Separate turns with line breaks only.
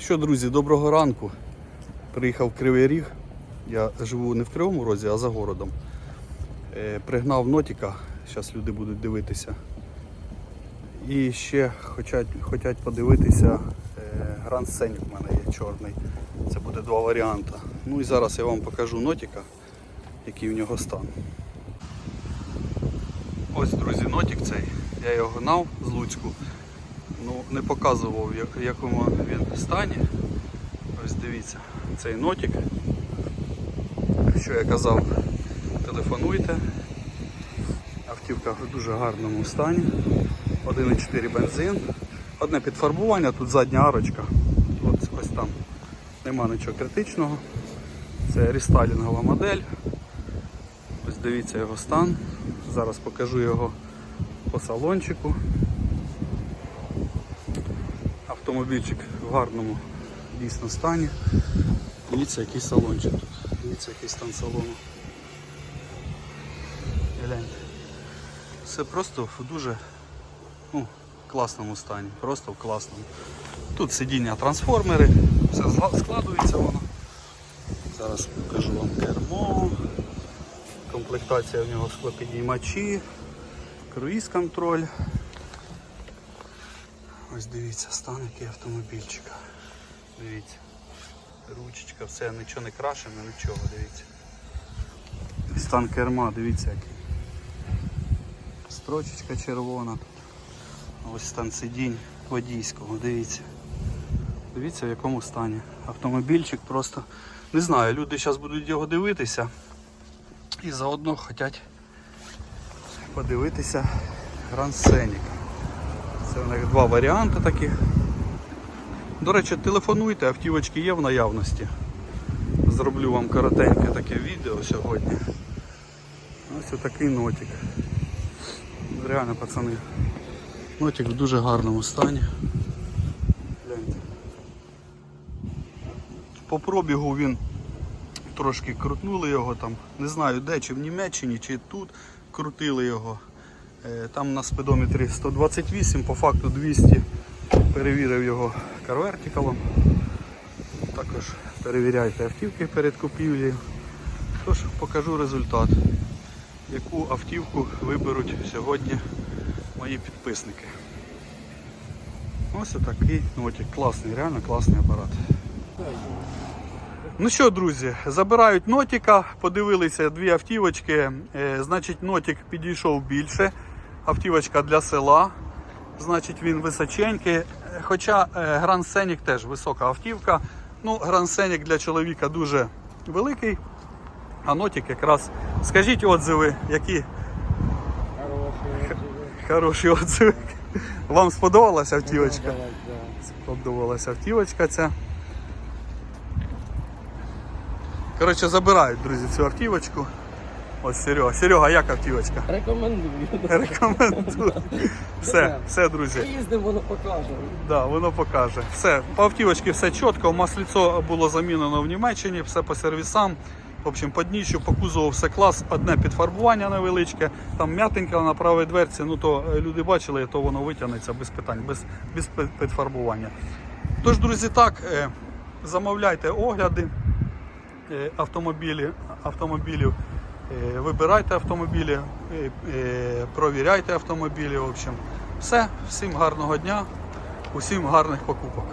Що, друзі, доброго ранку. Приїхав в Кривий Ріг. Я живу не в Кривому Розі, а за городом. Е, Пригнав нотіка, зараз люди будуть дивитися. І ще хочуть, подивитися е, Гранд Сценік в мене є чорний. Це буде два варіанти. Ну і зараз я вам покажу нотіка, який у нього стан. Ось, друзі, нотік цей. Я його гнав з Луцьку. Ну, не показував, в якому він стані. Ось дивіться, цей нотік. Що я казав, телефонуйте. Автівка в дуже гарному стані. 1,4 бензин. Одне підфарбування, тут задня арочка. Ось, ось там нема нічого критичного. Це рестайлінгова модель. Ось дивіться його стан. Зараз покажу його по салончику. Автомобільчик в гарному дійсно стані. Дивіться, який салончик тут. Дивіться, який стан салону. Гляньте. Все просто в дуже ну, класному стані. Просто в класному. Тут сидіння трансформери, все складується воно. Зараз покажу вам кермо. Комплектація в нього склопідіймачі, круїз контроль. Ось дивіться, стан який автомобільчика. Дивіться. Ручечка, все, нічого не крашене, нічого, дивіться. Стан керма, дивіться який. Строчечка червона тут. Ось стан сидінь водійського, дивіться. Дивіться в якому стані. Автомобільчик просто. Не знаю, люди зараз будуть його дивитися і заодно хочуть подивитися Grand Scenic. Це в них два варіанти таких. До речі, телефонуйте, автівочки є в наявності. Зроблю вам коротеньке таке відео сьогодні. Ось отакий нотик. Реально, пацани. Нотик в дуже гарному стані. Гляньте. По пробігу він трошки крутнули його там. Не знаю де, чи в Німеччині, чи тут крутили його. Е, Там на спидометрі 128, по факту 200. Перевірив його карвертикалом. Також перевіряйте автівки перед купівлею. Тож покажу результат, яку автівку виберуть сьогодні мої підписники. Ось отакий нотик. Класний, реально класний апарат. Ну що, друзі, забирають нотіка, подивилися дві автівочки. Е, значить, нотик підійшов більше. Автівочка для села. Значить, він височенький. Е, Хоча Гранд Сенік теж висока автівка. Ну, Гранд Сенік для чоловіка дуже великий. А нотик якраз. Скажіть отзиви, які хороші отзиви. Вам сподобалася автівочка? Сподобалася автівочка ця. Коротше, забирають, друзі, цю автівочку. Ось Серега. Серега, як автівочка?
Рекомендую.
Рекомендую. Все, все, друзі.
Їздимо, воно покаже.
Да, воно покаже. Все, по автівочці все чітко. Масліцо було замінено в Німеччині, все по сервісам. В общем, по дніщу, по кузову все клас, одне підфарбування невеличке, там м'ятенька на правій дверці, ну то е, люди бачили, то воно витягнеться без питань, без, без підфарбування. Тож, друзі, так, е, замовляйте огляди е, автомобілі, автомобілів, вибирайте автомобілі, е, е, провіряйте автомобілі. В общем, все, всім гарного дня, усім гарних покупок.